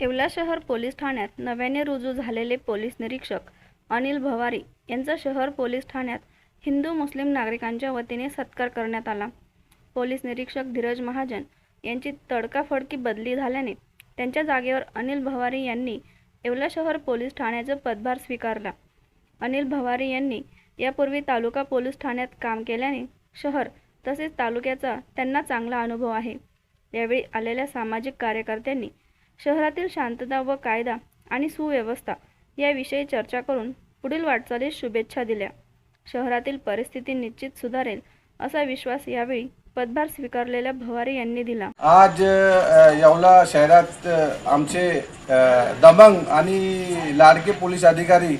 येवला शहर पोलीस ठाण्यात नव्याने रुजू झालेले पोलीस निरीक्षक अनिल भवारी यांचा शहर पोलीस ठाण्यात हिंदू मुस्लिम नागरिकांच्या वतीने सत्कार करण्यात आला. पोलीस निरीक्षक धीरज महाजन यांची तडकाफडकी बदली झाल्याने त्यांच्या जागेवर अनिल भवारी यांनी येवला शहर पोलीस ठाण्याचा पदभार स्वीकारला. अनिल भवारी यांनी यापूर्वी तालुका पोलीस ठाण्यात काम केल्याने शहर तसेच तालुक्याचा त्यांना चांगला अनुभव आहे. यावेळी आलेल्या सामाजिक कार्यकर्त्यांनी शहरातील शांतता व कायदा आणि सुव्यवस्था याविषयी चर्चा करून पुढील वाटचालीस शुभेच्छा दिल्या. शहरातील परिस्थिती निश्चित सुधारेल असा विश्वास यावेळी पदभार स्वीकारलेल्या भवारी यांनी दिला. आज येवला शहरात आमचे दबंग आणि लाडके पोलीस अधिकारी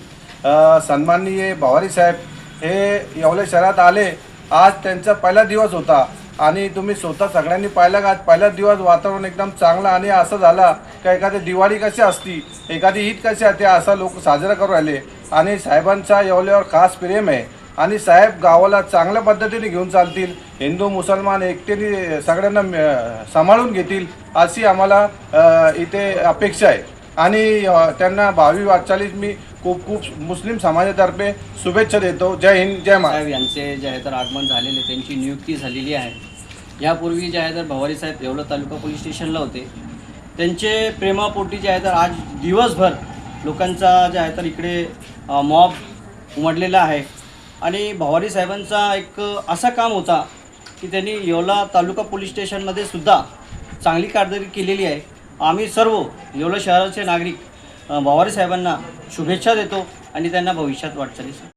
सन्माननीय भवारी साहेब हे येवला शहरात आले. आज त्यांचा पहिला दिवस होता. आणि तुम्ही स्वतः सगळ्यांनी पाहिलं का? पहिला दिवस वातावरण एकदम चांगलं आणि असं झाला का एखादी दिवाळी कशी असती एखादी ईद कशी असते असा लोक साजरा करू राहिले. आणि साहेबांचा येवल्यावर खास प्रेम आहे. आणि साहेब गावाला चांगल्या पद्धतीने घेऊन चालतील हिंदू मुसलमान एकटेने सगळ्यांना सांभाळून घेतील अशी आम्हाला इथे अपेक्षा आहे. आणि त्यांना भावी वाटचालीस मी खूप खूप मुस्लिम समाजातर्फे शुभेच्छा देतो. जय हिंद जय महाराज यांचे जे आहे तर आगमन झालेले त्यांची नियुक्ती झालेली आहे. यापूर्वी जे आहे तर भवारी साहेब येवला तालुका पोलीस स्टेशनला होते. त्यांचे प्रेमापोटी जे आहे तर आज दिवसभर लोकांचा जे आहे तर इकडे मॉब उमडलेला आहे. आणि भवारी साहेबांचा एक असा काम होता की त्यांनी येवला तालुका पोलीस स्टेशनमध्ये सुद्धा चांगली कारकिर्दी केलेली आहे. आम्ही सर्व येवला शहराचे नागरिक भवारी साहेबांना शुभेच्छा देतो आणि त्यांना भविष्यात वाटचाली